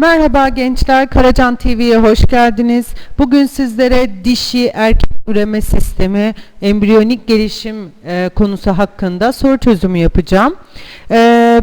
Merhaba gençler, Karacan TV'ye hoş geldiniz. Bugün sizlere dişi erkek üreme sistemi, embriyonik gelişim e, konusu hakkında soru çözümü yapacağım. E,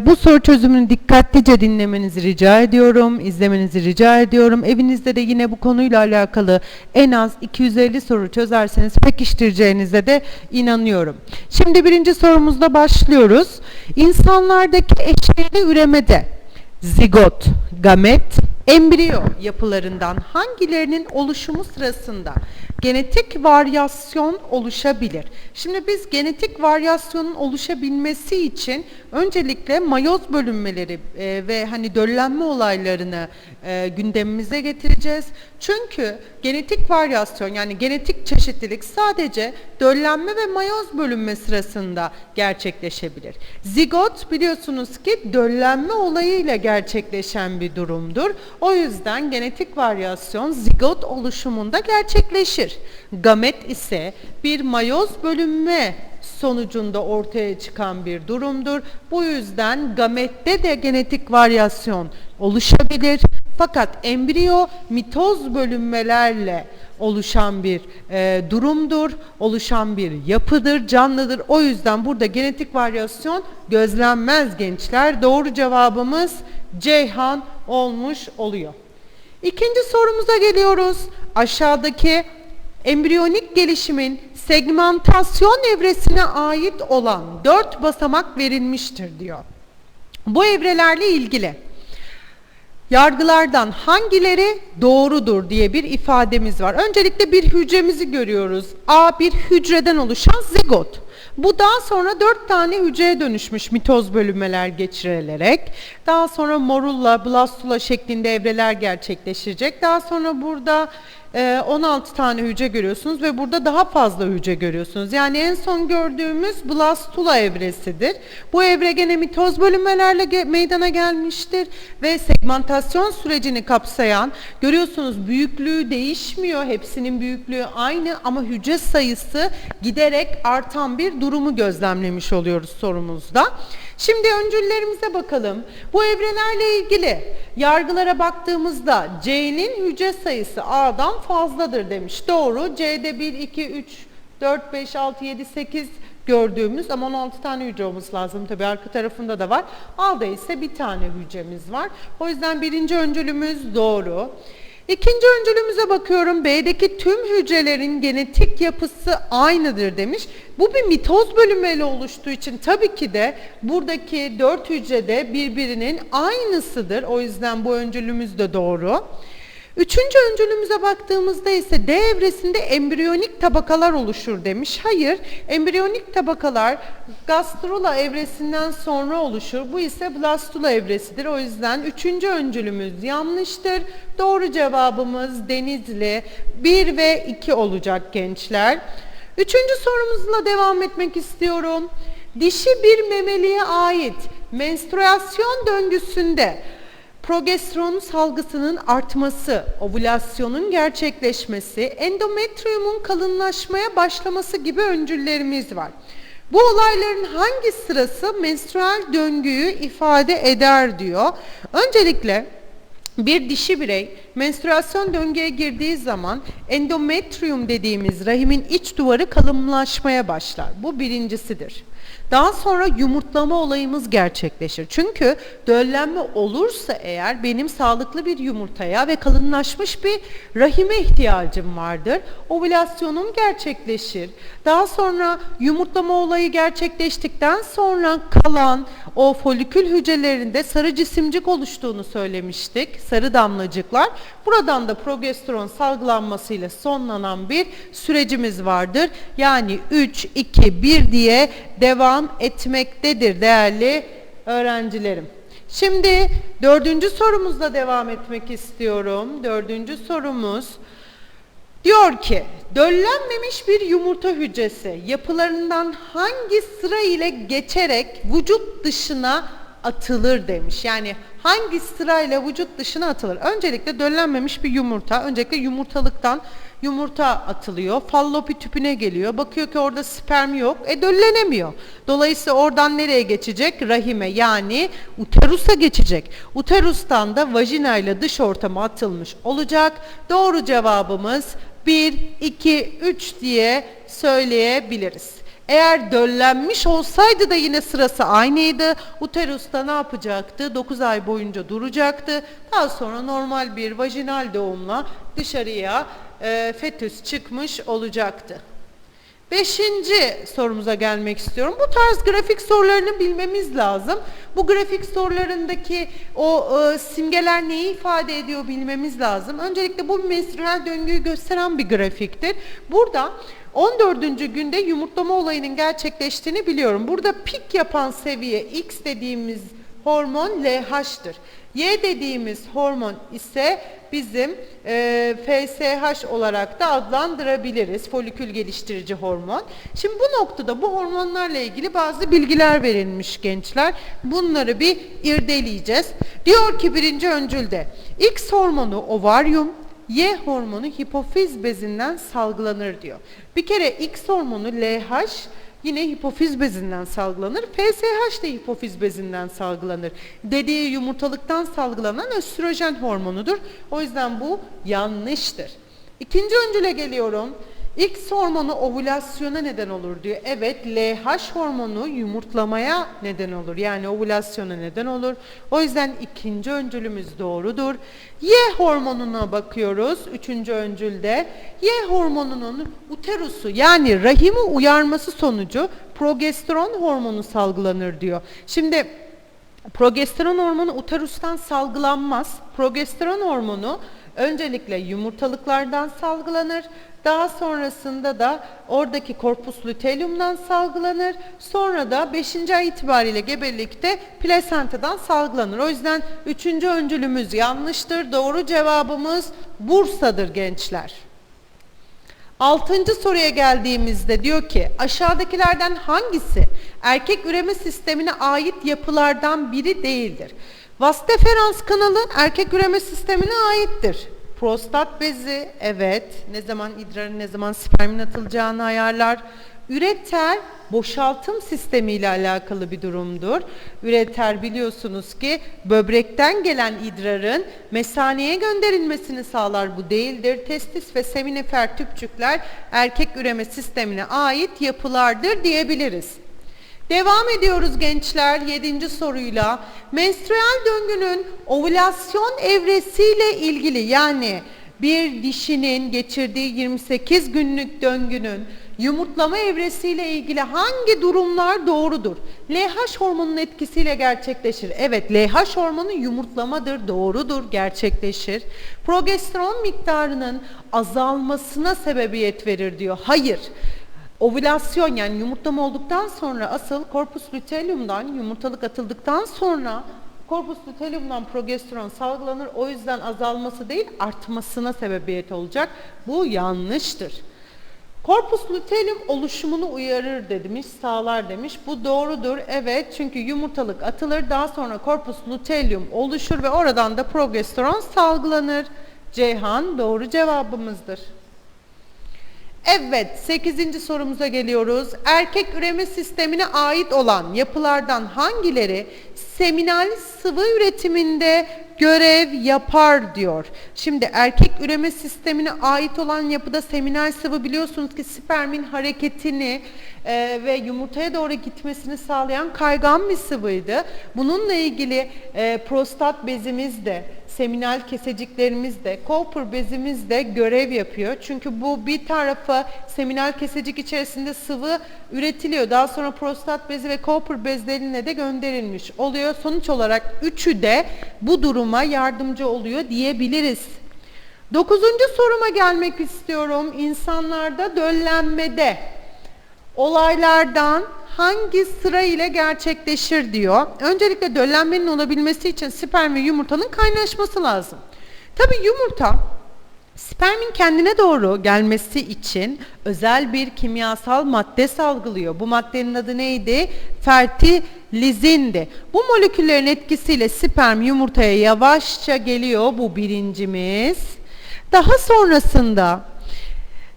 bu soru çözümünü dikkatlice dinlemenizi rica ediyorum, izlemenizi rica ediyorum. Evinizde de yine bu konuyla alakalı en az 250 soru çözerseniz pekiştireceğinize de inanıyorum. Şimdi birinci sorumuzla başlıyoruz. İnsanlardaki eşeyli üremede zigot, gamet, embriyo yapılarından hangilerinin oluşumu sırasında genetik varyasyon oluşabilir? Şimdi biz genetik varyasyonun oluşabilmesi için öncelikle mayoz bölünmeleri e, ve hani döllenme olaylarını e, gündemimize getireceğiz. Çünkü genetik varyasyon yani genetik çeşitlilik sadece döllenme ve mayoz bölünme sırasında gerçekleşebilir. Zigot biliyorsunuz ki döllenme olayıyla gerçekleşen bir durumdur. O yüzden genetik varyasyon zigot oluşumunda gerçekleşir. Gamet ise bir mayoz bölünme sonucunda ortaya çıkan bir durumdur. Bu yüzden gamette de genetik varyasyon oluşabilir. Fakat embriyo mitoz bölünmelerle oluşan bir e, durumdur, oluşan bir yapıdır, canlıdır. O yüzden burada genetik varyasyon gözlenmez gençler. Doğru cevabımız Ceyhan olmuş oluyor. İkinci sorumuza geliyoruz. Aşağıdaki embriyonik gelişimin segmentasyon evresine ait olan dört basamak verilmiştir diyor. Bu evrelerle ilgili yargılardan hangileri doğrudur diye bir ifademiz var. Öncelikle bir hücremizi görüyoruz. A bir hücreden oluşan zigot. Bu daha sonra dört tane hücreye dönüşmüş mitoz bölünmeler geçirilerek. Daha sonra morulla, blastula şeklinde evreler gerçekleşecek. Daha sonra burada 16 ee, tane hücre görüyorsunuz ve burada daha fazla hücre görüyorsunuz. Yani en son gördüğümüz blastula evresidir. Bu evre gene mitoz bölünmelerle meydana gelmiştir ve segmentasyon sürecini kapsayan görüyorsunuz büyüklüğü değişmiyor. Hepsinin büyüklüğü aynı ama hücre sayısı giderek artan bir durumu gözlemlemiş oluyoruz sorumuzda. Şimdi öncüllerimize bakalım. Bu evrelerle ilgili yargılara baktığımızda C'nin hücre sayısı A'dan fazladır demiş. Doğru. C'de 1, 2, 3, 4, 5, 6, 7, 8 gördüğümüz ama 16 tane hücre olması lazım. Tabi arka tarafında da var. A'da ise bir tane hücremiz var. O yüzden birinci öncülümüz doğru. İkinci öncülümüze bakıyorum. B'deki tüm hücrelerin genetik yapısı aynıdır demiş. Bu bir mitoz bölünmeyle oluştuğu için tabii ki de buradaki dört hücrede birbirinin aynısıdır. O yüzden bu öncülümüz de doğru. Üçüncü öncülümüze baktığımızda ise D evresinde embriyonik tabakalar oluşur demiş. Hayır, embriyonik tabakalar gastrula evresinden sonra oluşur. Bu ise blastula evresidir. O yüzden üçüncü öncülümüz yanlıştır. Doğru cevabımız Denizli 1 ve 2 olacak gençler. Üçüncü sorumuzla devam etmek istiyorum. Dişi bir memeliye ait menstruasyon döngüsünde progesteron salgısının artması, ovülasyonun gerçekleşmesi, endometriyumun kalınlaşmaya başlaması gibi öncüllerimiz var. Bu olayların hangi sırası menstrual döngüyü ifade eder diyor. Öncelikle bir dişi birey menstruasyon döngüye girdiği zaman endometrium dediğimiz rahimin iç duvarı kalınlaşmaya başlar. Bu birincisidir. Daha sonra yumurtlama olayımız gerçekleşir. Çünkü döllenme olursa eğer benim sağlıklı bir yumurtaya ve kalınlaşmış bir rahime ihtiyacım vardır. Ovülasyonum gerçekleşir. Daha sonra yumurtlama olayı gerçekleştikten sonra kalan o folikül hücrelerinde sarı cisimcik oluştuğunu söylemiştik. Sarı damlacıklar. Buradan da progesteron salgılanmasıyla sonlanan bir sürecimiz vardır. Yani 3, 2, 1 diye devam etmektedir değerli öğrencilerim. Şimdi dördüncü sorumuzla devam etmek istiyorum. Dördüncü sorumuz diyor ki döllenmemiş bir yumurta hücresi yapılarından hangi sıra ile geçerek vücut dışına atılır demiş. Yani hangi sırayla vücut dışına atılır? Öncelikle döllenmemiş bir yumurta. Öncelikle yumurtalıktan yumurta atılıyor. Fallopi tüpüne geliyor. Bakıyor ki orada sperm yok. E döllenemiyor. Dolayısıyla oradan nereye geçecek? Rahime yani uterusa geçecek. Uterustan da vajina ile dış ortama atılmış olacak. Doğru cevabımız 1, 2, 3 diye söyleyebiliriz. Eğer döllenmiş olsaydı da yine sırası aynıydı. Uterusta ne yapacaktı? 9 ay boyunca duracaktı. Daha sonra normal bir vajinal doğumla dışarıya e, fetüs çıkmış olacaktı. Beşinci sorumuza gelmek istiyorum. Bu tarz grafik sorularını bilmemiz lazım. Bu grafik sorularındaki o e, simgeler neyi ifade ediyor bilmemiz lazım. Öncelikle bu bir menstrüel döngüyü gösteren bir grafiktir. Burada 14. günde yumurtlama olayının gerçekleştiğini biliyorum. Burada pik yapan seviye X dediğimiz hormon LH'tır. Y dediğimiz hormon ise bizim e, FSH olarak da adlandırabiliriz. Folikül geliştirici hormon. Şimdi bu noktada bu hormonlarla ilgili bazı bilgiler verilmiş gençler. Bunları bir irdeleyeceğiz. Diyor ki birinci öncülde X hormonu ovaryum, Y hormonu hipofiz bezinden salgılanır diyor. Bir kere X hormonu LH yine hipofiz bezinden salgılanır. FSH de hipofiz bezinden salgılanır. Dediği yumurtalıktan salgılanan östrojen hormonudur. O yüzden bu yanlıştır. İkinci öncüle geliyorum. X hormonu ovülasyona neden olur diyor. Evet LH hormonu yumurtlamaya neden olur. Yani ovülasyona neden olur. O yüzden ikinci öncülümüz doğrudur. Y hormonuna bakıyoruz. Üçüncü öncülde. Y hormonunun uterusu yani rahimi uyarması sonucu progesteron hormonu salgılanır diyor. Şimdi progesteron hormonu uterustan salgılanmaz. Progesteron hormonu öncelikle yumurtalıklardan salgılanır. Daha sonrasında da oradaki korpus luteolumdan salgılanır. Sonra da 5. ay itibariyle gebelikte plasentadan salgılanır. O yüzden 3. öncülümüz yanlıştır. Doğru cevabımız Bursa'dır gençler. Altıncı soruya geldiğimizde diyor ki aşağıdakilerden hangisi erkek üreme sistemine ait yapılardan biri değildir? Vas deferans kanalı erkek üreme sistemine aittir. Prostat bezi evet ne zaman idrarın ne zaman spermin atılacağını ayarlar. Üreter boşaltım sistemi ile alakalı bir durumdur. Üreter biliyorsunuz ki böbrekten gelen idrarın mesaneye gönderilmesini sağlar bu değildir. Testis ve seminifer tüpçükler erkek üreme sistemine ait yapılardır diyebiliriz. Devam ediyoruz gençler 7. soruyla. Menstrüel döngünün ovülasyon evresiyle ilgili yani bir dişinin geçirdiği 28 günlük döngünün yumurtlama evresiyle ilgili hangi durumlar doğrudur? LH hormonunun etkisiyle gerçekleşir. Evet LH hormonu yumurtlamadır, doğrudur, gerçekleşir. Progesteron miktarının azalmasına sebebiyet verir diyor. Hayır. Ovülasyon yani yumurtlama olduktan sonra asıl korpus luteolumdan yumurtalık atıldıktan sonra korpus luteolumdan progesteron salgılanır. O yüzden azalması değil artmasına sebebiyet olacak. Bu yanlıştır. Korpus luteolum oluşumunu uyarır demiş, sağlar demiş. Bu doğrudur. Evet çünkü yumurtalık atılır daha sonra korpus luteolum oluşur ve oradan da progesteron salgılanır. Ceyhan doğru cevabımızdır. Evet, 8. sorumuza geliyoruz. Erkek üreme sistemine ait olan yapılardan hangileri seminal sıvı üretiminde görev yapar diyor. Şimdi erkek üreme sistemine ait olan yapıda seminal sıvı biliyorsunuz ki spermin hareketini e, ve yumurtaya doğru gitmesini sağlayan kaygan bir sıvıydı. Bununla ilgili e, prostat bezimiz de seminal keseciklerimiz de, Cooper bezimiz de görev yapıyor. Çünkü bu bir tarafa seminal kesecik içerisinde sıvı üretiliyor. Daha sonra prostat bezi ve Cooper bezlerine de gönderilmiş oluyor. Sonuç olarak üçü de bu duruma yardımcı oluyor diyebiliriz. Dokuzuncu soruma gelmek istiyorum. İnsanlarda döllenmede olaylardan hangi sıra ile gerçekleşir diyor. Öncelikle döllenmenin olabilmesi için sperm ve yumurtanın kaynaşması lazım. Tabi yumurta Spermin kendine doğru gelmesi için özel bir kimyasal madde salgılıyor. Bu maddenin adı neydi? Fertilizindi. Bu moleküllerin etkisiyle sperm yumurtaya yavaşça geliyor. Bu birincimiz. Daha sonrasında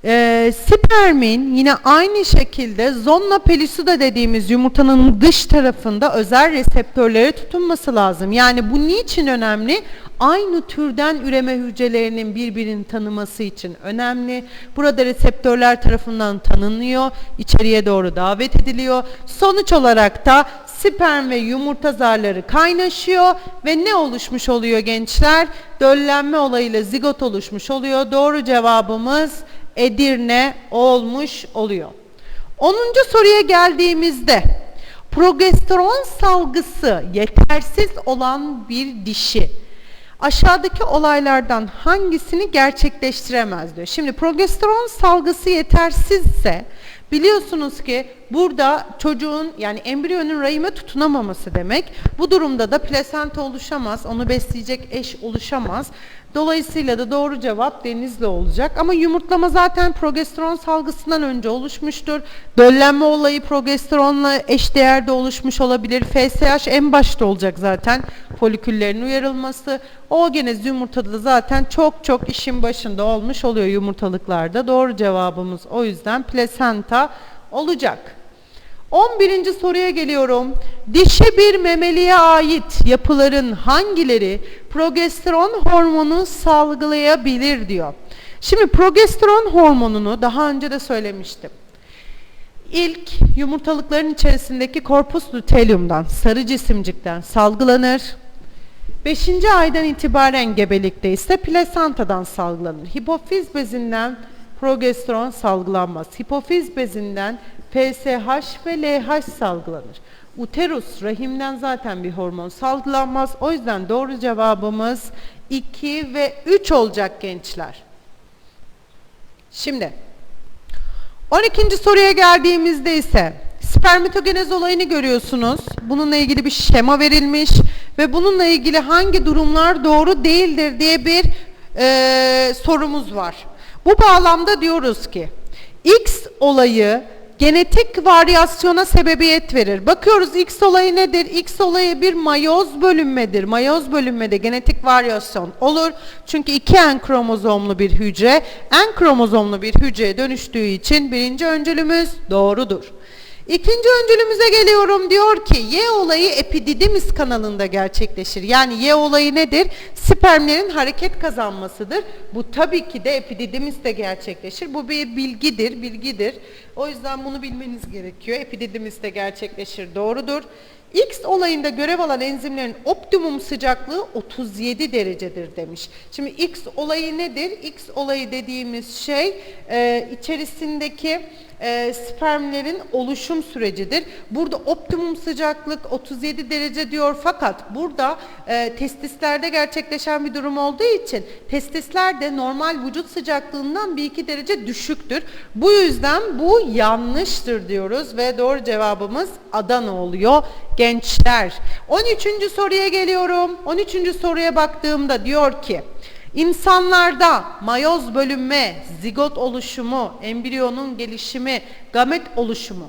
e, spermin yine aynı şekilde zonna pellucida dediğimiz yumurtanın dış tarafında özel reseptörlere tutunması lazım. Yani bu niçin önemli? Aynı türden üreme hücrelerinin birbirini tanıması için önemli. Burada reseptörler tarafından tanınıyor, içeriye doğru davet ediliyor. Sonuç olarak da sperm ve yumurta zarları kaynaşıyor ve ne oluşmuş oluyor gençler? Döllenme olayıyla zigot oluşmuş oluyor. Doğru cevabımız Edirne olmuş oluyor. 10. soruya geldiğimizde progesteron salgısı yetersiz olan bir dişi aşağıdaki olaylardan hangisini gerçekleştiremez diyor. Şimdi progesteron salgısı yetersizse biliyorsunuz ki burada çocuğun yani embriyonun rahime tutunamaması demek. Bu durumda da plasenta oluşamaz, onu besleyecek eş oluşamaz. Dolayısıyla da doğru cevap denizli olacak. Ama yumurtlama zaten progesteron salgısından önce oluşmuştur. Döllenme olayı progesteronla eşdeğerde oluşmuş olabilir. FSH en başta olacak zaten foliküllerin uyarılması. Oogenez yumurtada da zaten çok çok işin başında olmuş oluyor yumurtalıklarda. Doğru cevabımız o yüzden plasenta olacak. 11. soruya geliyorum. Dişi bir memeliye ait yapıların hangileri progesteron hormonu salgılayabilir diyor. Şimdi progesteron hormonunu daha önce de söylemiştim. İlk yumurtalıkların içerisindeki korpus luteolumdan, sarı cisimcikten salgılanır. 5. aydan itibaren gebelikte ise plasentadan salgılanır. Hipofiz bezinden progesteron salgılanmaz. Hipofiz bezinden FSH ve LH salgılanır. Uterus rahimden zaten bir hormon salgılanmaz. O yüzden doğru cevabımız 2 ve 3 olacak gençler. Şimdi 12. soruya geldiğimizde ise spermatogenez olayını görüyorsunuz. Bununla ilgili bir şema verilmiş ve bununla ilgili hangi durumlar doğru değildir diye bir e, sorumuz var. Bu bağlamda diyoruz ki X olayı genetik varyasyona sebebiyet verir. Bakıyoruz X olayı nedir? X olayı bir mayoz bölünmedir. Mayoz bölünmede genetik varyasyon olur. Çünkü iki en kromozomlu bir hücre en kromozomlu bir hücreye dönüştüğü için birinci öncülümüz doğrudur. İkinci öncülümüze geliyorum diyor ki Y olayı epididymis kanalında gerçekleşir. Yani Y olayı nedir? Spermlerin hareket kazanmasıdır. Bu tabii ki de epididimiste gerçekleşir. Bu bir bilgidir, bilgidir. O yüzden bunu bilmeniz gerekiyor. Epididimiste gerçekleşir, doğrudur. X olayında görev alan enzimlerin optimum sıcaklığı 37 derecedir demiş. Şimdi X olayı nedir? X olayı dediğimiz şey e, içerisindeki e, spermlerin oluşum sürecidir. Burada optimum sıcaklık 37 derece diyor fakat burada e, testislerde gerçekleşen bir durum olduğu için testisler de normal vücut sıcaklığından bir iki derece düşüktür. Bu yüzden bu yanlıştır diyoruz ve doğru cevabımız Adana oluyor gençler. 13. soruya geliyorum. 13. soruya baktığımda diyor ki İnsanlarda mayoz bölünme, zigot oluşumu, embriyonun gelişimi, gamet oluşumu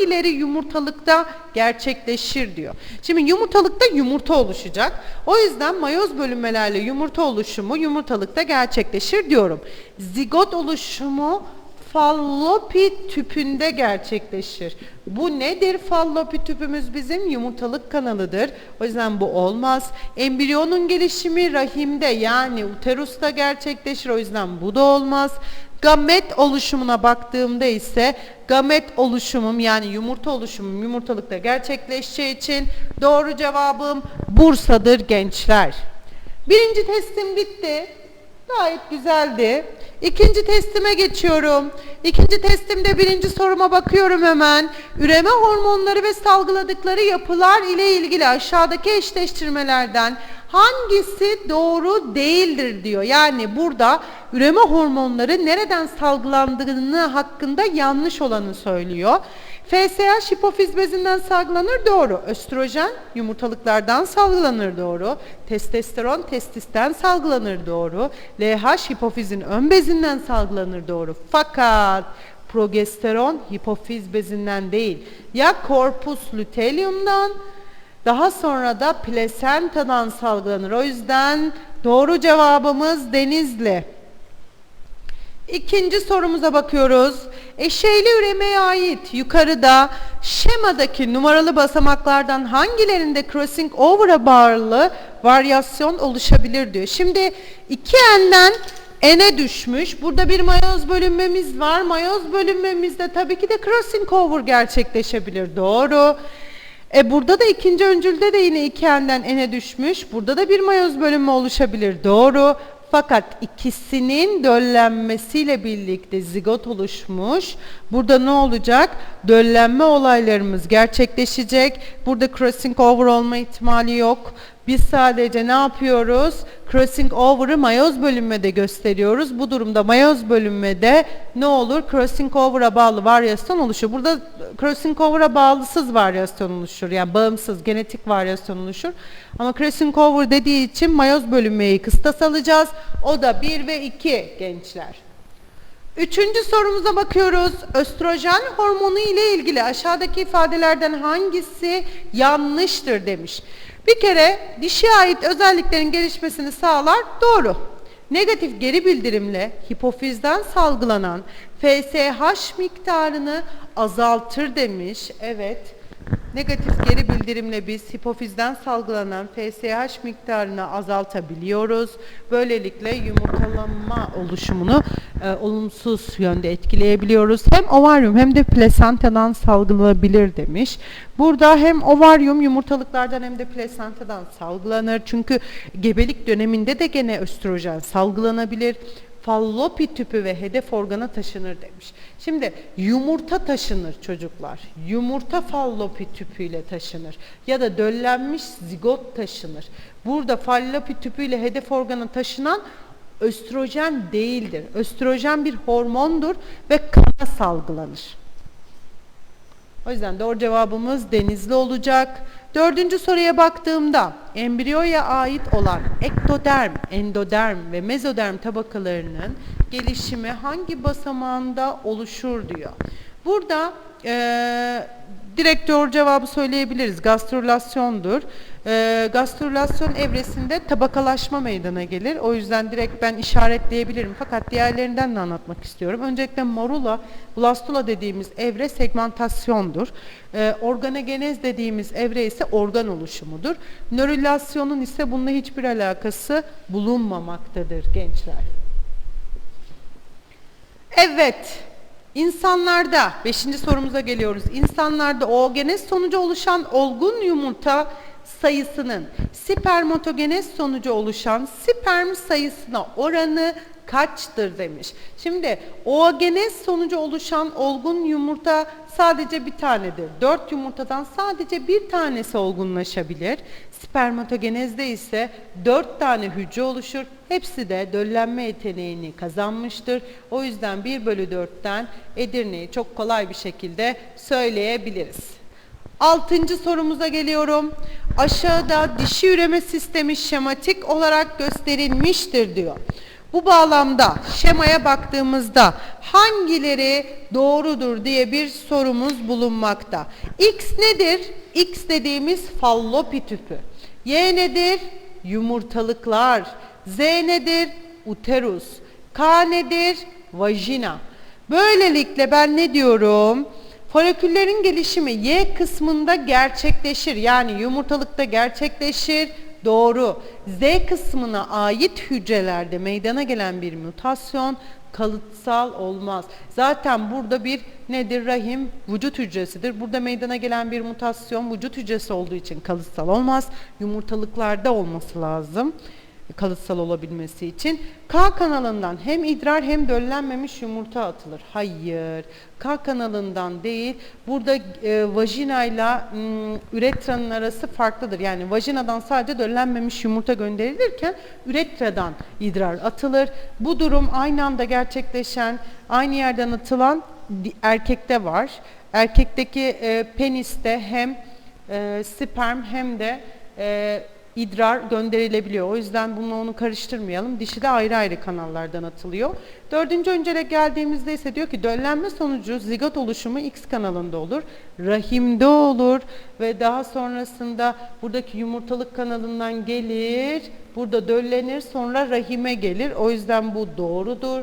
hangileri yumurtalıkta gerçekleşir diyor. Şimdi yumurtalıkta yumurta oluşacak. O yüzden mayoz bölünmelerle yumurta oluşumu yumurtalıkta gerçekleşir diyorum. Zigot oluşumu fallopi tüpünde gerçekleşir. Bu nedir fallopi tüpümüz bizim? Yumurtalık kanalıdır. O yüzden bu olmaz. Embriyonun gelişimi rahimde yani uterusta gerçekleşir. O yüzden bu da olmaz. Gamet oluşumuna baktığımda ise gamet oluşumum yani yumurta oluşumum yumurtalıkta gerçekleşeceği için doğru cevabım Bursa'dır gençler. Birinci testim bitti. Gayet güzeldi. İkinci testime geçiyorum. İkinci testimde birinci soruma bakıyorum hemen. Üreme hormonları ve salgıladıkları yapılar ile ilgili aşağıdaki eşleştirmelerden hangisi doğru değildir diyor. Yani burada üreme hormonları nereden salgılandığını hakkında yanlış olanı söylüyor. FSH hipofiz bezinden salgılanır doğru. Östrojen yumurtalıklardan salgılanır doğru. Testosteron testisten salgılanır doğru. LH hipofizin ön bezinden salgılanır doğru. Fakat progesteron hipofiz bezinden değil. Ya corpus luteolumdan daha sonra da plasentadan salgılanır. O yüzden doğru cevabımız Denizli. İkinci sorumuza bakıyoruz. Eşeyli üremeye ait yukarıda şemadaki numaralı basamaklardan hangilerinde crossing over'a bağlı varyasyon oluşabilir diyor. Şimdi iki enden n'e düşmüş. Burada bir mayoz bölünmemiz var. Mayoz bölünmemizde tabii ki de crossing over gerçekleşebilir. Doğru. E burada da ikinci öncülde de yine iki n'den n'e düşmüş. Burada da bir mayoz bölünme oluşabilir. Doğru. Fakat ikisinin döllenmesiyle birlikte zigot oluşmuş. Burada ne olacak? Döllenme olaylarımız gerçekleşecek. Burada crossing over olma ihtimali yok. Biz sadece ne yapıyoruz? Crossing over'ı mayoz bölünmede gösteriyoruz. Bu durumda mayoz bölünmede ne olur? Crossing over'a bağlı varyasyon oluşur. Burada crossing over'a bağlısız varyasyon oluşur. Yani bağımsız genetik varyasyon oluşur. Ama crossing over dediği için mayoz bölünmeyi kıstas alacağız. O da 1 ve 2 gençler. Üçüncü sorumuza bakıyoruz. Östrojen hormonu ile ilgili aşağıdaki ifadelerden hangisi yanlıştır demiş. Bir kere dişiye ait özelliklerin gelişmesini sağlar. Doğru. Negatif geri bildirimle hipofizden salgılanan FSH miktarını azaltır demiş. Evet. Negatif geri bildirimle biz hipofizden salgılanan FSH miktarını azaltabiliyoruz. Böylelikle yumurtalanma oluşumunu e, olumsuz yönde etkileyebiliyoruz. Hem ovaryum hem de plasentadan salgılanabilir demiş. Burada hem ovaryum yumurtalıklardan hem de plasentadan salgılanır. Çünkü gebelik döneminde de gene östrojen salgılanabilir fallopi tüpü ve hedef organa taşınır demiş. Şimdi yumurta taşınır çocuklar. Yumurta fallopi tüpüyle taşınır. Ya da döllenmiş zigot taşınır. Burada fallopi tüpüyle hedef organa taşınan östrojen değildir. Östrojen bir hormondur ve kana salgılanır. O yüzden doğru cevabımız denizli olacak. Dördüncü soruya baktığımda embriyoya ait olan ektoderm, endoderm ve mezoderm tabakalarının gelişimi hangi basamağında oluşur diyor. Burada e, direkt doğru cevabı söyleyebiliriz. Gastrülasyondur. E, gastrülasyon evresinde tabakalaşma meydana gelir. O yüzden direkt ben işaretleyebilirim. Fakat diğerlerinden de anlatmak istiyorum. Öncelikle morula, blastula dediğimiz evre segmentasyondur. E, organogenez dediğimiz evre ise organ oluşumudur. Nörülasyonun ise bununla hiçbir alakası bulunmamaktadır gençler. Evet, insanlarda, beşinci sorumuza geliyoruz. İnsanlarda oogenez sonucu oluşan olgun yumurta sayısının spermatogenez sonucu oluşan sperm sayısına oranı kaçtır demiş. Şimdi oogenez sonucu oluşan olgun yumurta sadece bir tanedir. Dört yumurtadan sadece bir tanesi olgunlaşabilir. Spermatogenezde ise dört tane hücre oluşur. Hepsi de döllenme yeteneğini kazanmıştır. O yüzden 1 bölü 4'ten Edirne'yi çok kolay bir şekilde söyleyebiliriz. Altıncı sorumuza geliyorum. Aşağıda dişi üreme sistemi şematik olarak gösterilmiştir diyor. Bu bağlamda şemaya baktığımızda hangileri doğrudur diye bir sorumuz bulunmakta. X nedir? X dediğimiz fallopi tüpü. Y nedir? Yumurtalıklar. Z nedir? Uterus. K nedir? Vajina. Böylelikle ben ne diyorum? Foliküllerin gelişimi Y kısmında gerçekleşir. Yani yumurtalıkta gerçekleşir. Doğru. Z kısmına ait hücrelerde meydana gelen bir mutasyon kalıtsal olmaz. Zaten burada bir nedir? Rahim vücut hücresidir. Burada meydana gelen bir mutasyon vücut hücresi olduğu için kalıtsal olmaz. Yumurtalıklarda olması lazım kalıtsal olabilmesi için K kanalından hem idrar hem döllenmemiş yumurta atılır. Hayır. K kanalından değil. Burada e, vajinayla m, üretranın arası farklıdır. Yani vajinadan sadece döllenmemiş yumurta gönderilirken üretradan idrar atılır. Bu durum aynı anda gerçekleşen, aynı yerden atılan erkekte var. Erkekteki e, peniste hem e, sperm hem de e, idrar gönderilebiliyor. O yüzden bunu onu karıştırmayalım. Dişi de ayrı ayrı kanallardan atılıyor. Dördüncü öncele geldiğimizde ise diyor ki döllenme sonucu zigot oluşumu X kanalında olur. Rahimde olur ve daha sonrasında buradaki yumurtalık kanalından gelir. Burada döllenir sonra rahime gelir. O yüzden bu doğrudur.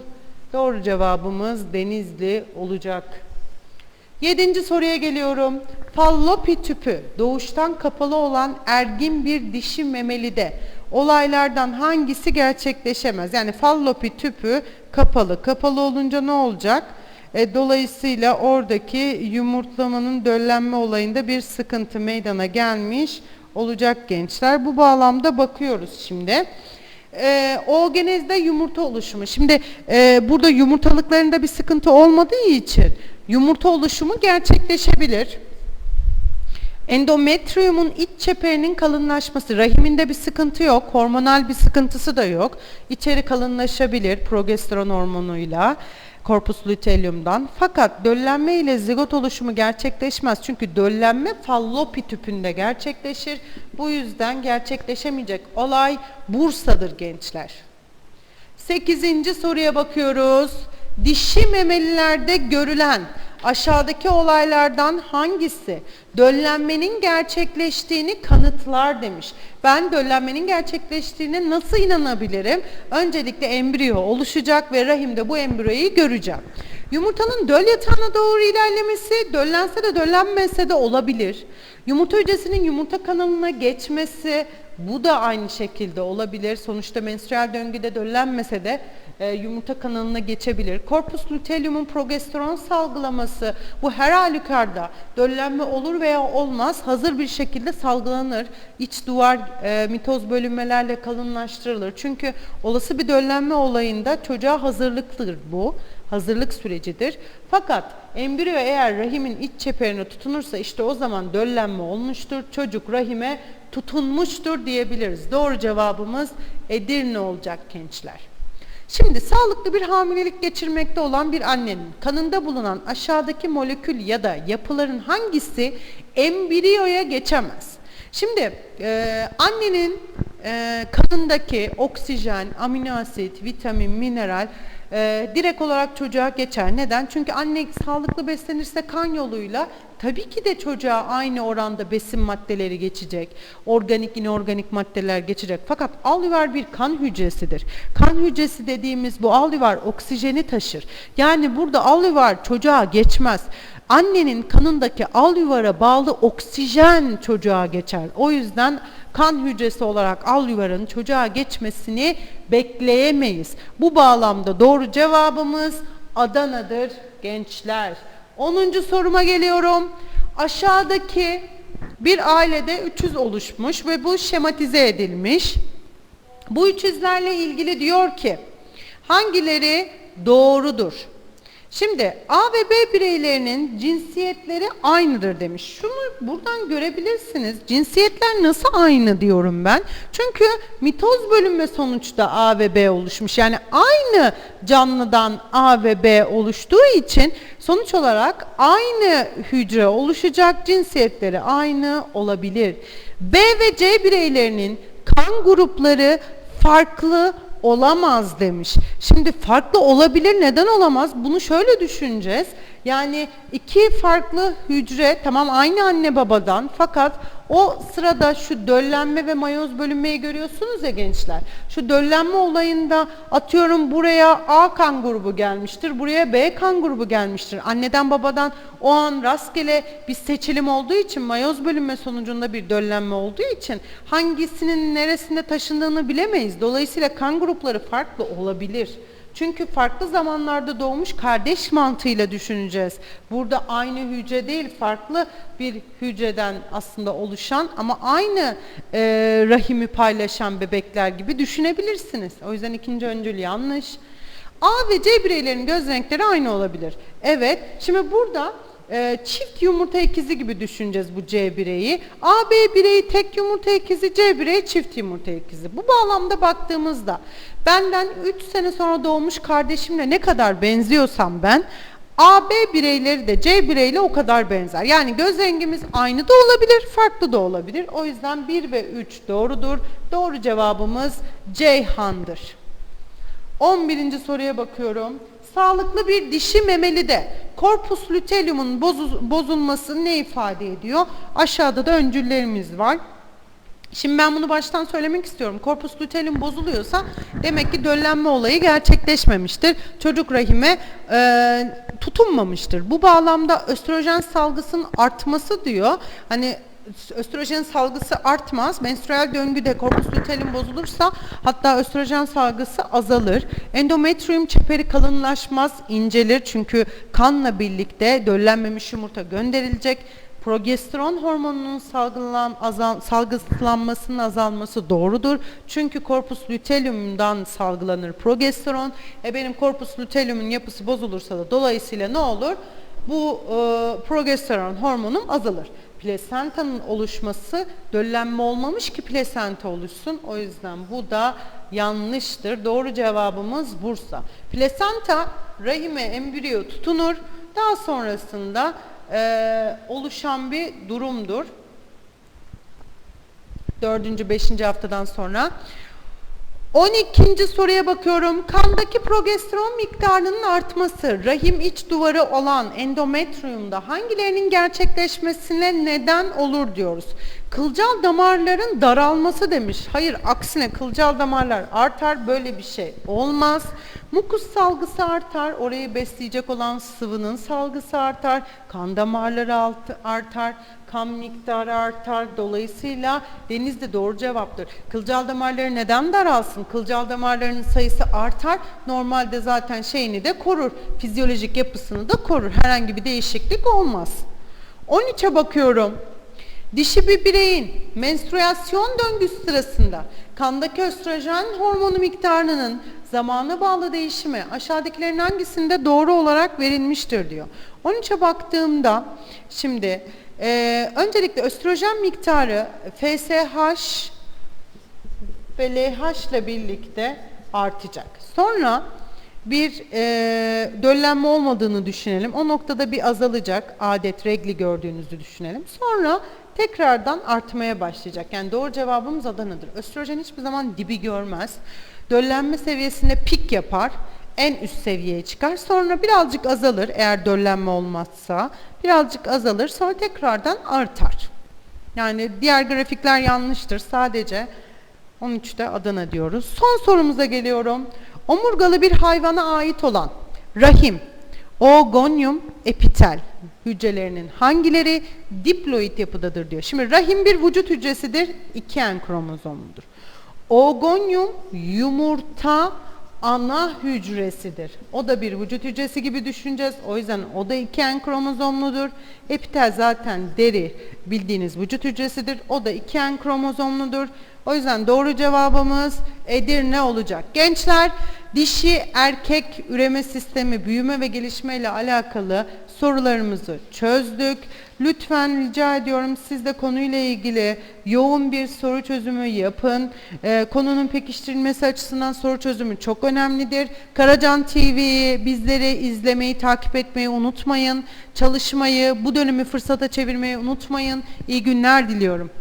Doğru cevabımız Denizli olacak. Yedinci soruya geliyorum. Fallopi tüpü doğuştan kapalı olan ergin bir dişi memelide olaylardan hangisi gerçekleşemez? Yani fallopi tüpü kapalı. Kapalı olunca ne olacak? E, dolayısıyla oradaki yumurtlamanın döllenme olayında bir sıkıntı meydana gelmiş olacak gençler. Bu bağlamda bakıyoruz şimdi. E, oogenezde yumurta oluşumu. Şimdi e, burada yumurtalıklarında bir sıkıntı olmadığı için yumurta oluşumu gerçekleşebilir. Endometriyumun iç çeperinin kalınlaşması, rahiminde bir sıkıntı yok, hormonal bir sıkıntısı da yok. İçeri kalınlaşabilir progesteron hormonuyla, korpus luteolumdan. Fakat döllenme ile zigot oluşumu gerçekleşmez. Çünkü döllenme fallopi tüpünde gerçekleşir. Bu yüzden gerçekleşemeyecek olay Bursa'dır gençler. Sekizinci soruya bakıyoruz. Dişi memelilerde görülen aşağıdaki olaylardan hangisi döllenmenin gerçekleştiğini kanıtlar demiş. Ben döllenmenin gerçekleştiğine nasıl inanabilirim? Öncelikle embriyo oluşacak ve rahimde bu embriyoyu göreceğim. Yumurtanın döl yatağına doğru ilerlemesi döllense de döllenmese de olabilir. Yumurta hücresinin yumurta kanalına geçmesi bu da aynı şekilde olabilir. Sonuçta menstrual döngüde döllenmese de e, yumurta kanalına geçebilir. Korpus luteolumun progesteron salgılaması bu her halükarda döllenme olur veya olmaz hazır bir şekilde salgılanır. İç duvar e, mitoz bölünmelerle kalınlaştırılır. Çünkü olası bir döllenme olayında çocuğa hazırlıktır bu hazırlık sürecidir. Fakat embriyo eğer rahimin iç çeperine tutunursa işte o zaman döllenme olmuştur. Çocuk rahime tutunmuştur diyebiliriz. Doğru cevabımız Edirne olacak gençler. Şimdi sağlıklı bir hamilelik geçirmekte olan bir annenin kanında bulunan aşağıdaki molekül ya da yapıların hangisi embriyoya geçemez? Şimdi e, annenin e, kanındaki oksijen, amino asit, vitamin, mineral e, direkt olarak çocuğa geçer. Neden? Çünkü anne sağlıklı beslenirse kan yoluyla tabii ki de çocuğa aynı oranda besin maddeleri geçecek. Organik, inorganik maddeler geçecek. Fakat alüvar bir kan hücresidir. Kan hücresi dediğimiz bu alüvar oksijeni taşır. Yani burada alüvar çocuğa geçmez. Annenin kanındaki alüvara bağlı oksijen çocuğa geçer. O yüzden kan hücresi olarak al yuvarın çocuğa geçmesini bekleyemeyiz. Bu bağlamda doğru cevabımız Adana'dır gençler. 10. soruma geliyorum. Aşağıdaki bir ailede 300 oluşmuş ve bu şematize edilmiş. Bu 300'lerle ilgili diyor ki hangileri doğrudur? Şimdi A ve B bireylerinin cinsiyetleri aynıdır demiş. Şunu buradan görebilirsiniz. Cinsiyetler nasıl aynı diyorum ben. Çünkü mitoz bölünme sonuçta A ve B oluşmuş. Yani aynı canlıdan A ve B oluştuğu için sonuç olarak aynı hücre oluşacak cinsiyetleri aynı olabilir. B ve C bireylerinin kan grupları farklı olamaz demiş. Şimdi farklı olabilir neden olamaz? Bunu şöyle düşüneceğiz. Yani iki farklı hücre tamam aynı anne babadan fakat o sırada şu döllenme ve mayoz bölünmeyi görüyorsunuz ya gençler. Şu döllenme olayında atıyorum buraya A kan grubu gelmiştir, buraya B kan grubu gelmiştir. Anneden babadan o an rastgele bir seçilim olduğu için mayoz bölünme sonucunda bir döllenme olduğu için hangisinin neresinde taşındığını bilemeyiz. Dolayısıyla kan grupları farklı olabilir. Çünkü farklı zamanlarda doğmuş kardeş mantığıyla düşüneceğiz. Burada aynı hücre değil, farklı bir hücreden aslında oluşan ama aynı e, rahimi paylaşan bebekler gibi düşünebilirsiniz. O yüzden ikinci öncül yanlış. A ve C bireylerin göz renkleri aynı olabilir. Evet, şimdi burada e, çift yumurta ikizi gibi düşüneceğiz bu C bireyi. A, B bireyi tek yumurta ikizi, C bireyi çift yumurta ikizi. Bu bağlamda baktığımızda benden 3 sene sonra doğmuş kardeşimle ne kadar benziyorsam ben A, B bireyleri de C bireyle o kadar benzer. Yani göz rengimiz aynı da olabilir, farklı da olabilir. O yüzden 1 ve 3 doğrudur. Doğru cevabımız Ceyhan'dır. 11. soruya bakıyorum. Sağlıklı bir dişi memeli de korpus luteum'un bozu- bozulması ne ifade ediyor? Aşağıda da öncüllerimiz var. Şimdi ben bunu baştan söylemek istiyorum. Korpus luteum bozuluyorsa demek ki döllenme olayı gerçekleşmemiştir. Çocuk rahime e, tutunmamıştır. Bu bağlamda östrojen salgısının artması diyor. Hani östrojen salgısı artmaz. Menstrüel döngüde korpus luteum bozulursa hatta östrojen salgısı azalır. Endometrium çeperi kalınlaşmaz, incelir. Çünkü kanla birlikte döllenmemiş yumurta gönderilecek. Progesteron hormonunun salgılan, azal, salgılanmasının azalması doğrudur. Çünkü korpus luteum'dan salgılanır progesteron. E benim korpus luteum'un yapısı bozulursa da dolayısıyla ne olur? Bu e, progesteron hormonum azalır. Plasentanın oluşması döllenme olmamış ki plasenta oluşsun. O yüzden bu da yanlıştır. Doğru cevabımız Bursa. Plasenta rahime embriyo tutunur. Daha sonrasında e, oluşan bir durumdur. Dördüncü, beşinci haftadan sonra. 12. soruya bakıyorum. Kandaki progesteron miktarının artması rahim iç duvarı olan endometriumda hangilerinin gerçekleşmesine neden olur diyoruz. Kılcal damarların daralması demiş. Hayır aksine kılcal damarlar artar böyle bir şey olmaz. Mukus salgısı artar. Orayı besleyecek olan sıvının salgısı artar. Kan damarları artar. Kan miktarı artar. Dolayısıyla deniz de doğru cevaptır. Kılcal damarları neden daralsın? Kılcal damarlarının sayısı artar. Normalde zaten şeyini de korur. Fizyolojik yapısını da korur. Herhangi bir değişiklik olmaz. 13'e bakıyorum. Dişi bir bireyin menstruasyon döngüsü sırasında kandaki östrojen hormonu miktarının zamana bağlı değişimi aşağıdakilerin hangisinde doğru olarak verilmiştir diyor. 13'e baktığımda şimdi e, öncelikle östrojen miktarı FSH ve LH ile birlikte artacak. Sonra bir e, döllenme olmadığını düşünelim. O noktada bir azalacak. Adet, regli gördüğünüzü düşünelim. Sonra tekrardan artmaya başlayacak. Yani doğru cevabımız Adana'dır. Östrojen hiçbir zaman dibi görmez. Döllenme seviyesinde pik yapar. En üst seviyeye çıkar. Sonra birazcık azalır eğer döllenme olmazsa. Birazcık azalır. Sonra tekrardan artar. Yani diğer grafikler yanlıştır. Sadece 13'te Adana diyoruz. Son sorumuza geliyorum. Omurgalı bir hayvana ait olan rahim, oogonyum, epitel hücrelerinin hangileri diploid yapıdadır diyor. Şimdi rahim bir vücut hücresidir, iki en kromozomludur. Oogonyum yumurta ana hücresidir. O da bir vücut hücresi gibi düşüneceğiz. O yüzden o da iki en kromozomludur. Epitel zaten deri bildiğiniz vücut hücresidir. O da iki en kromozomludur. O yüzden doğru cevabımız Edirne olacak. Gençler dişi erkek üreme sistemi büyüme ve gelişme ile alakalı sorularımızı çözdük. Lütfen rica ediyorum siz de konuyla ilgili yoğun bir soru çözümü yapın. Ee, konunun pekiştirilmesi açısından soru çözümü çok önemlidir. Karacan TV'yi bizleri izlemeyi, takip etmeyi unutmayın. Çalışmayı, bu dönemi fırsata çevirmeyi unutmayın. İyi günler diliyorum.